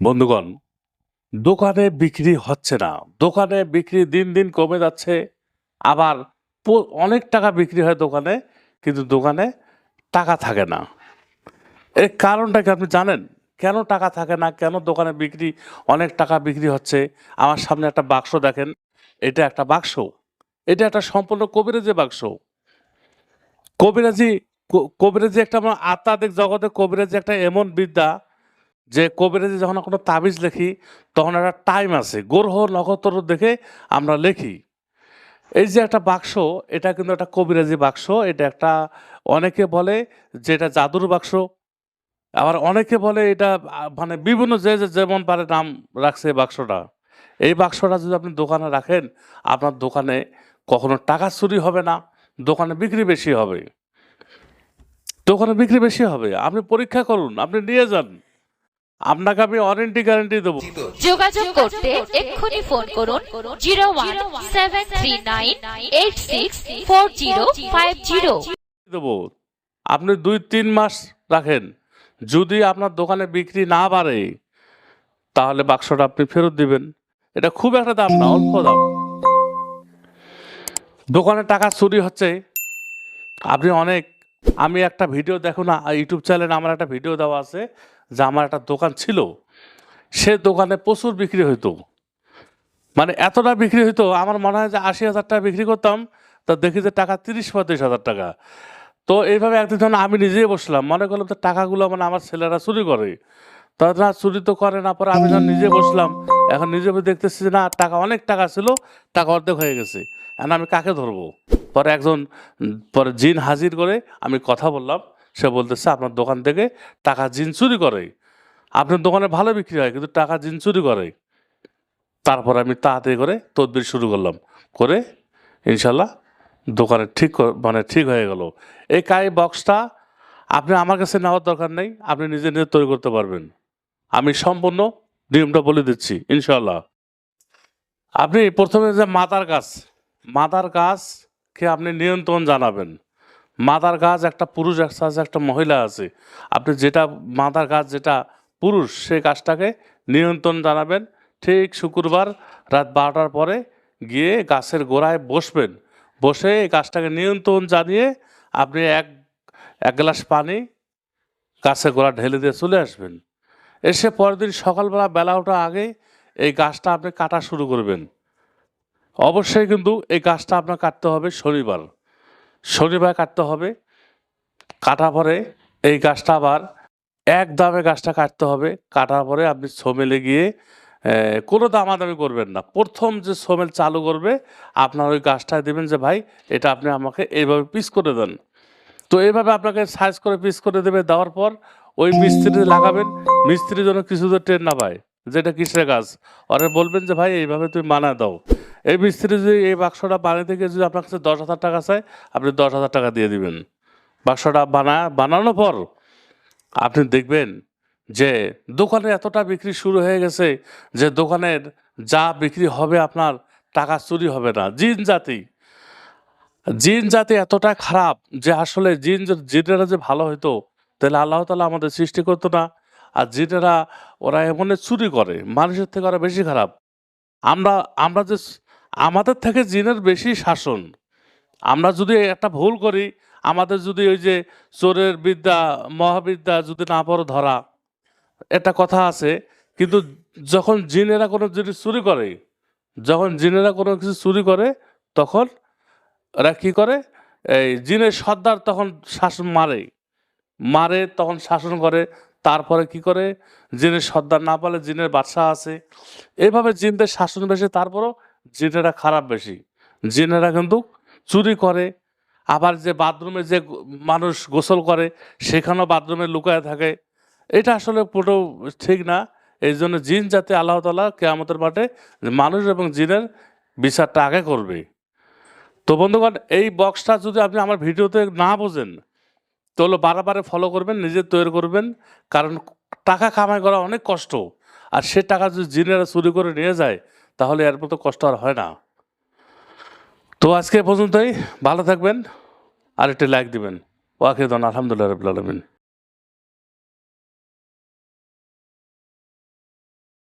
বন্ধুগণ, দোকানে বিক্রি হচ্ছে না। দোকানে বিক্রি দিন দিন কমে যাচ্ছে। আবার অনেক টাকা বিক্রি হয় দোকানে, কিন্তু দোকানে টাকা থাকে না। এর কারণটা কি আপনি জানেন? কেন টাকা থাকে না? কেন দোকানে বিক্রি, অনেক টাকা বিক্রি হচ্ছে? আমার সামনে একটা বাক্স দেখেন। এটা একটা বাক্স। এটা একটা সম্পূর্ণ কবিরাজি বাক্স। কবিরাজি কবিরাজি একটা আমার আত্মাদিক জগতে কবিরাজি একটা এমন বিদ্যা যে কবিরাজি যখন কোনো তাবিজ লিখি, তখন একটা টাইম আছে। গ্রহ নক্ষত্র দেখে আমরা লিখি। এই যে একটা বাক্স, এটা কিন্তু একটা কবিরাজি বাক্স। এটা একটা অনেকে বলে যে এটা জাদুর বাক্স। আবার অনেকে বলে এটা মানে বিভিন্ন যে, যেমন পারে নাম রাখছে এই বাক্সটা। এই বাক্সটা যদি আপনি দোকানে রাখেন, আপনার দোকানে কখনো টাকা চুরি হবে না, দোকানে বিক্রি বেশি হবে। দোকানে বিক্রি বেশি হবে। আপনি পরীক্ষা করুন, আপনি নিয়ে যান। আপনাকে আমি ওয়ারেন্টি গ্যারান্টি দেবো। যোগাযোগ করতে এক্ষুনি ফোন করুন zero one seven three nine eight six four zero five zero. দেবো। আপনি দুই তিন মাস রাখেন। যদি আপনার দোকানে বিক্রি না বাড়ে তাহলে বাক্সটা আপনি ফেরত দিবেন। এটা খুব একটা দাম না অল্প দাম। দোকানে টাকা চুরি হচ্ছে। আপনি অনেক আমি একটা ভিডিও দেখুন না ইউটিউব চ্যানেলে আমার একটা ভিডিও দেওয়া আছে। যে আমার একটা দোকান ছিল, সে দোকানে প্রচুর বিক্রি হইতো। মানে এতটা বিক্রি হইতো, আমার মনে হয় যে আশি হাজার টাকা বিক্রি করতাম, তা দেখি যে টাকা তিরিশ পঁয়ত্রিশ হাজার টাকা। তো এইভাবে একদিন আমি নিজেই বসলাম, মনে করলাম তো টাকাগুলো মানে আমার ছেলেরা চুরি করে। তারা চুরি তো করে না, পরে আমি যখন নিজে বসলাম, এখন নিজে দেখতেছি যে না, টাকা, অনেক টাকা ছিল, টাকা অর্ধেক হয়ে গেছে। এখন আমি কাকে ধরবো? পরে একজন, পরে জিন হাজির করে আমি কথা বললাম সে বলতেছে, আপনার দোকান থেকে টাকা জিন চুরি করে। আপনার দোকানে ভালো বিক্রি হয়, কিন্তু টাকা জিন চুরি করে। তারপর আমি তাড়াতাড়ি করে তদবির শুরু করলাম। করে ইনশাল্লাহ দোকানে ঠিক মানে ঠিক হয়ে গেল। এই কাই বক্সটা আপনি আমার কাছে নেওয়ার দরকার নেই, আপনি নিজে নিজে তৈরি করতে পারবেন। আমি সম্পূর্ণ নিয়মটা বলে দিচ্ছি, ইনশাল্লাহ। আপনি প্রথমে যে মাদার গাছ, মাদার গাছকে আপনি নিয়ন্ত্রণ জানাবেন। মাদার গাছ, একটা পুরুষ আছে একটা মহিলা আছে। আপনি যেটা মাদার গাছ, যেটা পুরুষ সেই গাছটাকে নিয়ন্ত্রণ জানাবেন। ঠিক শুক্রবার রাত বারোটার পরে গিয়ে গাছের গোড়ায় বসবেন। বসে এই গাছটাকে নিয়ন্ত্রণ জানিয়ে আপনি এক এক গ্লাস পানি গাছের গোড়া ঢেলে দিয়ে চলে আসবেন। এসে পরের দিন সকালবেলা বেলা ওঠা আগে এই গাছটা আপনি কাটা শুরু করবেন। অবশ্যই কিন্তু এই গাছটা আপনার কাটতে হবে শনিবার। শনিবার কাটতে হবে। কাটা পরে এই গাছটা আবার এক দামে গাছটা কাটতে হবে। কাটার পরে আপনি সোমেলে গিয়ে কোনো দামাদামি করবেন না। প্রথম যে সোমেল চালু করবে, আপনার ওই গাছটায় দেবেন যে, ভাই, এটা আপনি আমাকে এইভাবে পিস করে দেন। তো এইভাবে আপনাকে সাইজ করে পিস করে দেবে। দেওয়ার পর ওই মিস্ত্রি লাগাবেন। মিস্ত্রির জন্য কিছু তো ট্রেন না পায় যেটা কিসের গাছ ওরে বলবেন যে, ভাই, এইভাবে তুমি মানা দাও। এই মিস্ত্রি যদি এই বাক্সটা বানিয়ে থেকে, যদি আপনার কাছে দশ হাজার টাকা চায়, আপনি দশ হাজার টাকা দিয়ে দিবেন। বাক্সটা বানা, বানানোর পর আপনি দেখবেন যে দোকানে এতটা বিক্রি শুরু হয়ে গেছে যে দোকানের যা বিক্রি হবে আপনার টাকা চুরি হবে না। জিন জাতি জিন জাতি এতটা খারাপ যে আসলে জিন জিনেরা যে ভালো হইতো, তাহলে আল্লাহ তালা আমাদের সৃষ্টি করতো না। আর জিনেরা, ওরা এমন চুরি করে, মানুষের থেকে ওরা বেশি খারাপ। আমরা আমরা যে আমাদের থেকে জিনের বেশি শাসন। আমরা যদি একটা ভুল করি, আমাদের যদি ওই যে চোরের বিদ্যা, মহাবিদ্যা যদি না পড়ো ধরা, একটা কথা আছে, কিন্তু যখন জিনেরা কোনো জিনিস চুরি করে, যখন জিনেরা কোনো কিছু চুরি করে, তখন এরা কী করে? এই জিনের সর্দার তখন শাসন মারে। মারে, তখন শাসন করে। তারপরে কি করে? জিনের সর্দার না পারলে জিনের বাদশা আছে। এইভাবে জিনদের শাসন বেশি, তারপরও জিনেরা খারাপ বেশি। জিনেরা কিন্তু চুরি করে, আবার যে বাথরুমে যে মানুষ গোসল করে, সেখানেও বাথরুমে লুকায় থাকে। এটা আসলে পুরো ঠিক না। এই জন্য জিন যাতে আল্লাহ তালা কেয়ামতের মাঠে মানুষ এবং জিনের বিচারটা আগে করবে। তো বন্ধুগণ, এই বক্সটা যদি আপনি আমার ভিডিওতে না বোঝেন, তাহলে বারে ফলো করবেন, নিজে তৈরি করবেন। কারণ টাকা কামাই করা অনেক কষ্ট। আর সে টাকা যদি জিনেরা চুরি করে নিয়ে যায় তাহলে এর মতো কষ্ট আর হয় না। তো আজকে পর্যন্তই। ভালো থাকবেন আর একটি লাইক দিবেন। ওয়াকিদন আলহামদুলিল্লাহ রবিল